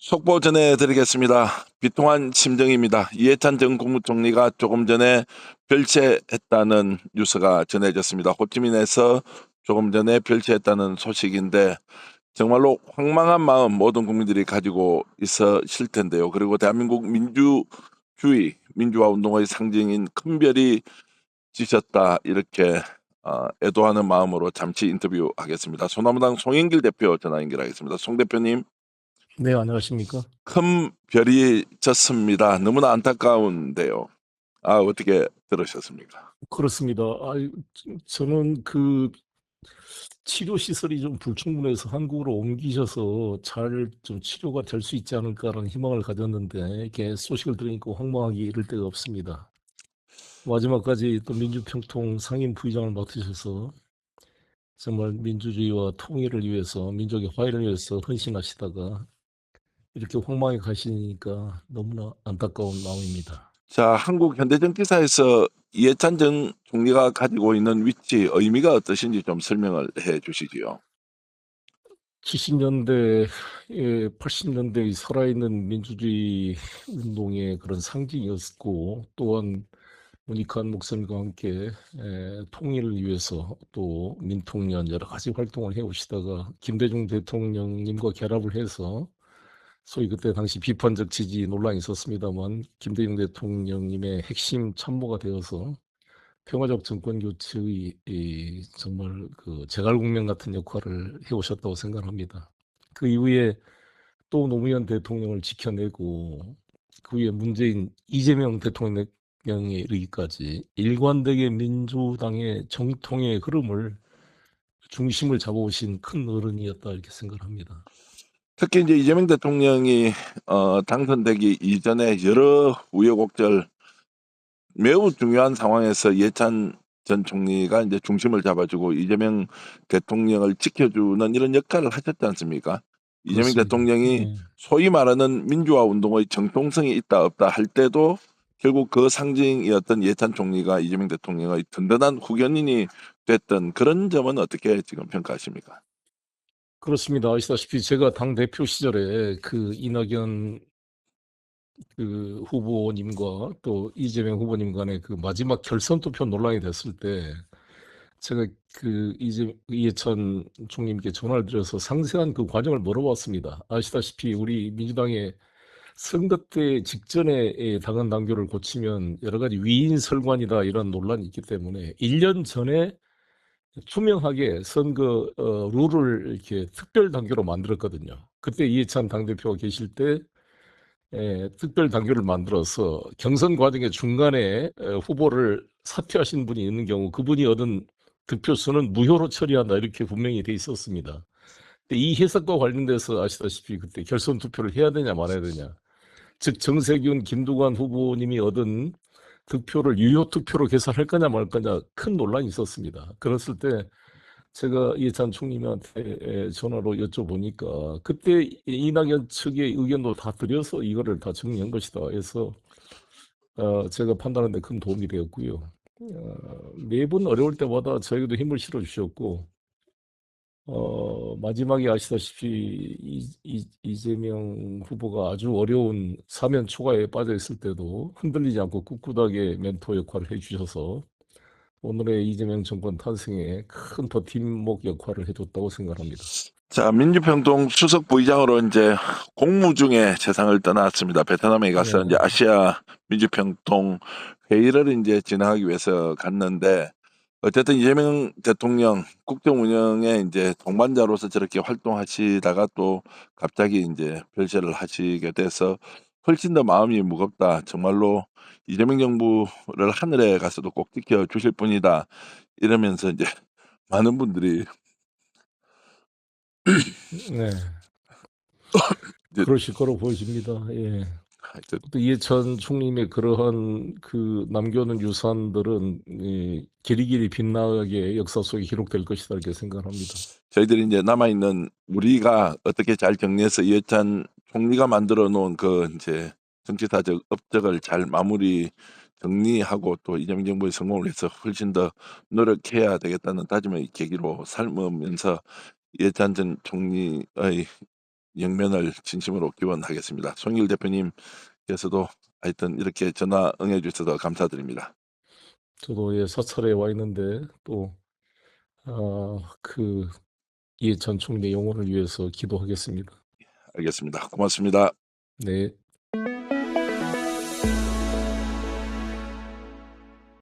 속보 전해드리겠습니다. 비통한 심정입니다. 이해찬 전 국무총리가 조금 전에 별채했다는 뉴스가 전해졌습니다. 호치민에서 조금 전에 별채했다는 소식인데 정말로 황망한 마음 모든 국민들이 가지고 있으실 텐데요. 그리고 대한민국 민주주의, 민주화 운동의 상징인 큰 별이 지셨다 이렇게 어, 애도하는 마음으로 잠시 인터뷰하겠습니다. 소나무당 송영길 대표 전화 연결하겠습니다. 송 대표님. 네, 안녕하십니까? 큰 별이 졌습니다. 너무나 안타까운데요. 아, 어떻게 들으셨습니까? 그렇습니다. 아, 저는 그 치료 시설이 좀 불충분해서 한국으로 옮기셔서 잘 좀 치료가 될 수 있지 않을까라는 희망을 가졌는데 이렇게 소식을 들으니까 황망하기 이를 데가 없습니다. 마지막까지 또 민주평통 상임 부의장을 맡으셔서 정말 민주주의와 통일을 위해서 민족의 화해를 위해서 헌신하시다가 이렇게 황망하게 가시니까 너무나 안타까운 마음입니다. 자, 한국 현대정치사에서 이해찬 전 총리가 가지고 있는 위치, 의미가 어떠신지 좀 설명을 해 주시지요. 70년대, 예, 80년대 살아있는 민주주의 운동의 그런 상징이었고, 또한 문익환 목사님과 함께 에, 통일을 위해서 또 민통년 여러 가지 활동을 해오시다가 김대중 대통령님과 결합을 해서 소위 그때 당시 비판적 지지 논란이 있었습니다만 김대중 대통령님의 핵심 참모가 되어서 평화적 정권 교체의 이 정말 그 제갈공명 같은 역할을 해오셨다고 생각합니다. 그 이후에 또 노무현 대통령을 지켜내고 그 위에 문재인 이재명 대통령에 이르기까지 일관되게 민주당의 정통의 흐름을 중심을 잡아오신 큰 어른이었다 이렇게 생각합니다. 특히 이제 이재명 대통령이 어, 당선되기 이전에 여러 우여곡절 매우 중요한 상황에서 이해찬 전 총리가 이제 중심을 잡아주고 이재명 대통령을 지켜주는 이런 역할을 하셨지 않습니까? 이재명 그렇습니다. 대통령이 네. 소위 말하는 민주화 운동의 정통성이 있다 없다 할 때도 결국 그 상징이었던 이해찬 총리가 이재명 대통령의 든든한 후견인이 됐던 그런 점은 어떻게 지금 평가하십니까? 그렇습니다. 아시다시피 제가 당 대표 시절에 그 이낙연 그 후보님과 또 이재명 후보님 간의 그 마지막 결선 투표 논란이 됐을 때 제가 그 이재 이해찬 총리님께 전화를 드려서 상세한 그 과정을 물어봤습니다. 아시다시피 우리 민주당의 선거 때 직전에 예, 당헌 당규를 고치면 여러 가지 위인 설관이다 이런 논란이 있기 때문에 1년 전에 투명하게 선거 어, 룰을 이렇게 특별 당규로 만들었거든요. 그때 이해찬 당대표가 계실 때 에, 특별 당규를 만들어서 경선 과정의 중간에 에, 후보를 사퇴하신 분이 있는 경우 그분이 얻은 득표수는 무효로 처리한다 이렇게 분명히 돼 있었습니다. 근데 이 해석과 관련돼서 아시다시피 그때 결선 투표를 해야 되냐 말아야 되냐. 즉 정세균, 김두관 후보님이 얻은 득표를 유효 투표로 계산할 거냐 말 거냐 큰 논란이 있었습니다. 그랬을 때 제가 이해찬 총리한테 전화로 여쭤보니까 그때 이낙연 측의 의견도 다 드려서 이거를 다 정리한 것이다 해서 어, 제가 판단하는데 큰 도움이 되었고요. 어, 매번 어려울 때마다 저에게도 힘을 실어 주셨고 어, 마지막에 아시다시피 이, 이, 이재명 후보가 아주 어려운 사면 초과에 빠져 있을 때도 흔들리지 않고 꿋꿋하게 멘토 역할을 해주셔서 오늘의 이재명 정권 탄생에 큰 버팀목 역할을 해줬다고 생각합니다. 자, 민주평통 수석 부의장으로 이제 공무 중에 세상을 떠났습니다. 베트남에 가서 네. 이제 아시아 민주평통 회의를 이제 진행하기 위해서 갔는데 어쨌든 이재명 대통령 국정 운영에 이제 동반자로서 저렇게 활동하시다가 또 갑자기 이제 별세를 하시게 돼서 훨씬 더 마음이 무겁다. 정말로 이재명 정부를 하늘에 가서도 꼭 지켜 주실 분이다. 이러면서 이제 많은 분들이 네. 이제- 그러실 거로 보여집니다. 예. 하여튼 또 이해찬 총리의 그러한 그 남겨놓은 유산들은 이 길이길이 빛나게 역사 속에 기록될 것이다 이렇게 생각합니다. 저희들이 이제 남아 있는 우리가 어떻게 잘 정리해서 이해찬 총리가 만들어 놓은 그 이제 정치사적 업적을 잘 마무리 정리하고 또 이재명 정부의 성공을 해서 훨씬 더 노력해야 되겠다는 다짐의 계기로 삼으면서 이해찬 전 총리의 영면을 진심으로 기원하겠습니다. 송일 대표님께서도 하여튼 이렇게 전화 응해 주셔서 감사드립니다. 저도 예, 사찰에 와 있는데 또, 아, 그, 이전 총리 영혼을 위해서 기도하겠습니다. 알겠습니다. 고맙습니다. 네.